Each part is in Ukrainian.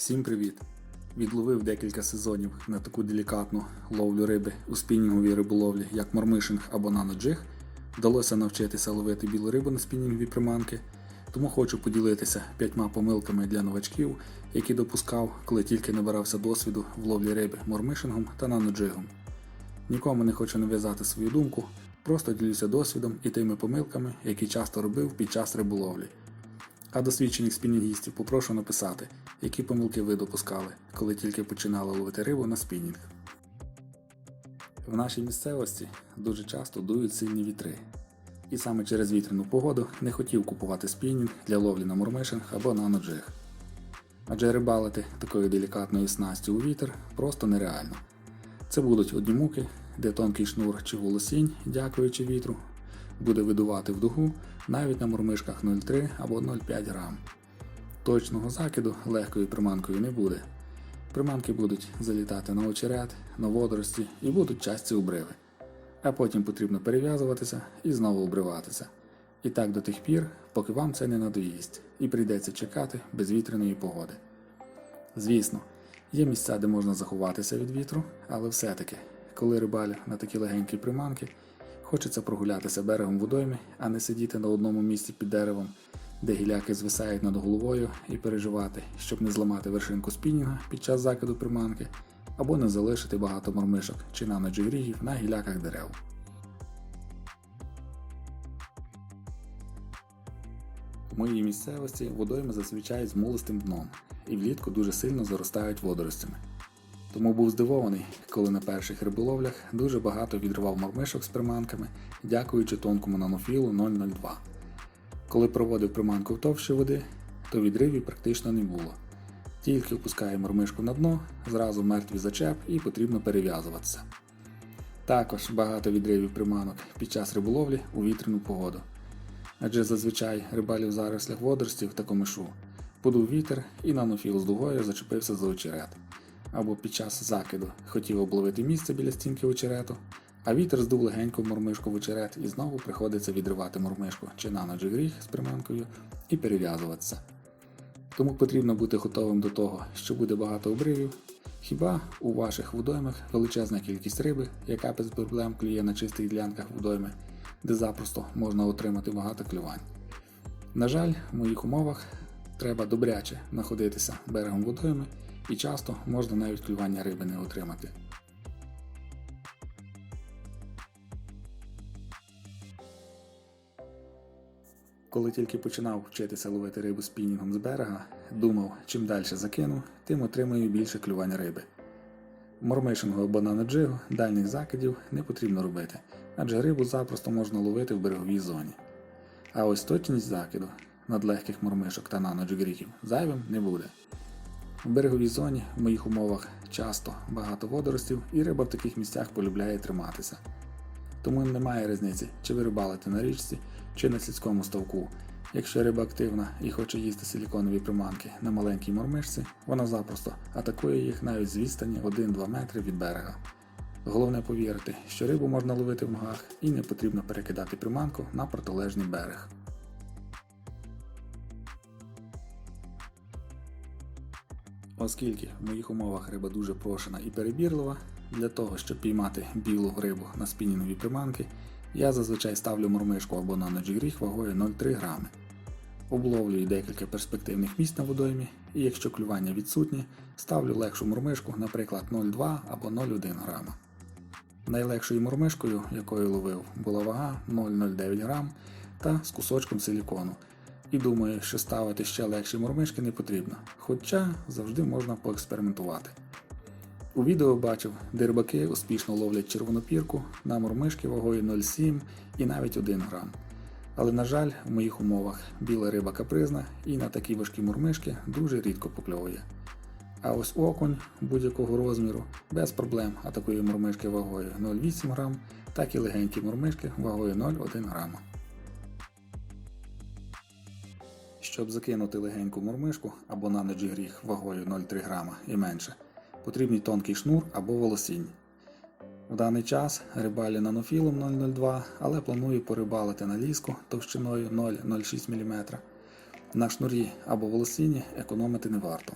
Всім привіт! Відловив декілька сезонів на таку делікатну ловлю риби у спінінговій риболовлі, як мормишинг або наноджиг. Вдалося навчитися ловити білу рибу на спінінгові приманки, тому хочу поділитися п'ятьма помилками для новачків, які допускав, коли тільки набирався досвіду в ловлі риби мормишингом та наноджигом. Нікому не хочу нав'язати свою думку, просто ділюся досвідом і тими помилками, які часто робив під час риболовлі. А досвідчених спінінгістів попрошу написати, які помилки ви допускали, коли тільки починали ловити рибу на спінінг. В нашій місцевості дуже часто дують сильні вітри. І саме через вітряну погоду не хотів купувати спінінг для ловлі на мурмишинг або на ноджиг. Адже рибалити такою делікатною снастю у вітер просто нереально. Це будуть одні муки, де тонкий шнур чи волосінь, дякуючи вітру, буде видувати в дугу навіть на мурмишках 0,3 або 0,5 грам. Точного закиду легкою приманкою не буде. Приманки будуть залітати на очерет, на водорості і будуть часті обриви. А потім потрібно перев'язуватися і знову обриватися. І так до тих пір, поки вам це не надоїсть, і прийдеться чекати безвітряної погоди. Звісно, є місця, де можна заховатися від вітру, але все-таки, коли рибалю на такі легенькі приманки, хочеться прогулятися берегом водойми, а не сидіти на одному місці під деревом, де гіляки звисають над головою і переживати, щоб не зламати вершинку спінінга під час закиду приманки, або не залишити багато мормишок чи наноджигрігів на гіляках дерев. У моїй місцевості водойми зазвичай з мулистим дном і влітку дуже сильно заростають водоростями. Тому був здивований, коли на перших риболовлях дуже багато відривав мормишок з приманками, дякуючи тонкому нанофілу 002. Коли проводив приманку в товщі води, то відривів практично не було. Тільки опускає мормишку на дно, зразу мертвий зачеп і потрібно перев'язуватися. Також багато відривів приманок під час риболовлі у вітряну погоду. Адже зазвичай рибалі в зарослях водоростів та комишу подув вітер і нанофіл з дугою зачепився за очерет. Або під час закиду хотів обловити місце біля стінки очерету, а вітер здув легенько мормишку в очерет і знову приходиться відривати мормишку чи наноджигріг з приманкою і перев'язуватися. Тому потрібно бути готовим до того, що буде багато обривів. Хіба у ваших водоймах величезна кількість риби, яка без проблем клює на чистих ділянках водойми, де запросто можна отримати багато клювань. На жаль, в моїх умовах треба добряче знаходитися берегом водойми і часто можна навіть клювання риби не отримати. Коли тільки починав вчитися ловити рибу спінінгом з берега, думав, чим далі закину, тим отримую більше клювань риби. Мормишингу або джигу дальніх закидів не потрібно робити, адже рибу запросто можна ловити в береговій зоні. А ось точність закиду надлегких мормишок та наноджигріків зайвим не буде. В береговій зоні в моїх умовах часто багато водоростів і риба в таких місцях полюбляє триматися. Тому немає різниці, чи ви рибалите на річці, чи на сільському ставку. Якщо риба активна і хоче їсти силіконові приманки на маленькій мормишці, вона запросто атакує їх навіть з відстані 1-2 метри від берега. Головне повірити, що рибу можна ловити в ногах і не потрібно перекидати приманку на протилежний берег. Оскільки в моїх умовах риба дуже прошена і перебірлива, для того, щоб піймати білу рибу на спінінгові приманки, я зазвичай ставлю мормишку або наноджигріг вагою 0,3 грами. Обловлюю декілька перспективних місць на водоймі, і якщо клювання відсутнє, ставлю легшу мормишку, наприклад 0,2 або 0,1 грама. Найлегшою мормишкою, якою ловив, була вага 0,09 грам та з кусочком силікону. І думаю, що ставити ще легші мормишки не потрібно, хоча завжди можна поекспериментувати. У відео бачив, де рибаки успішно ловлять червонопірку на мормишки вагою 0,7 і навіть 1 грам. Але, на жаль, в моїх умовах біла риба капризна і на такі важкі мормишки дуже рідко покльовує. А ось окунь будь-якого розміру без проблем атакує мормишки вагою 0,8 грам, так і легенькі мормишки вагою 0,1 грама. Щоб закинути легеньку мормишку або наноджигріг вагою 0,3 грама і менше, потрібний тонкий шнур або волосінь. В даний час рибалі нанофілом 002, але планую порибалити на ліску товщиною 0,06 мм. На шнурі або волосіні економити не варто.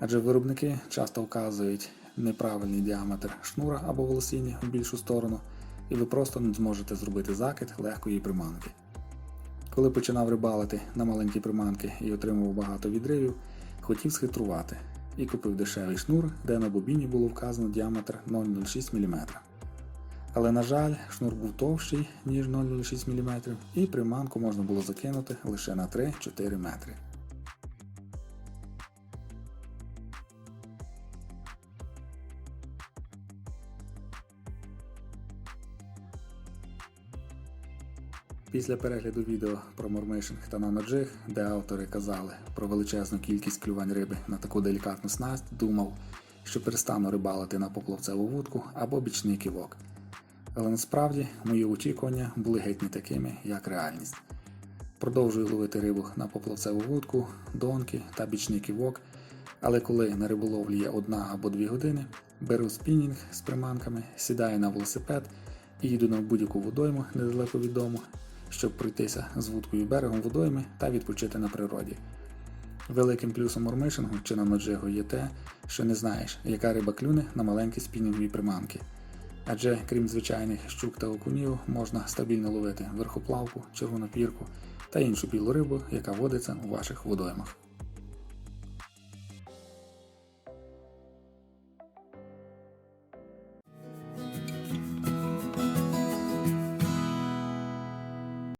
Адже виробники часто вказують неправильний діаметр шнура або волосіння в більшу сторону, і ви просто не зможете зробити закид легкої приманки. Коли починав рибалити на маленькі приманки і отримував багато відривів, хотів схитрувати і купив дешевий шнур, де на бобіні було вказано діаметр 0,06 мм. Але, на жаль, шнур був товщий, ніж 0,06 мм, і приманку можна було закинути лише на 3-4 метри. Після перегляду відео про мормишинг та наноджиг, де автори казали про величезну кількість клювань риби на таку делікатну снасть, думав, що перестану рибалити на поплавцеву вудку або бічний ківок. Але насправді мої очікування були геть не такими, як реальність. Продовжую ловити рибу на поплавцеву вудку, донки та бічний ківок, але коли на риболовлі є одна або дві години, беру спінінг з приманками, сідаю на велосипед і їду на будь-яку водойму недалеко від дому, щоб пройтися з вудкою берегом водойми та відпочити на природі. Великим плюсом мормишингу чи на ноджигу є те, що не знаєш, яка риба клюне на маленькі спінінгові приманки. Адже крім звичайних щук та окунів, можна стабільно ловити верхоплавку, червонопірку та іншу білу рибу, яка водиться у ваших водоймах.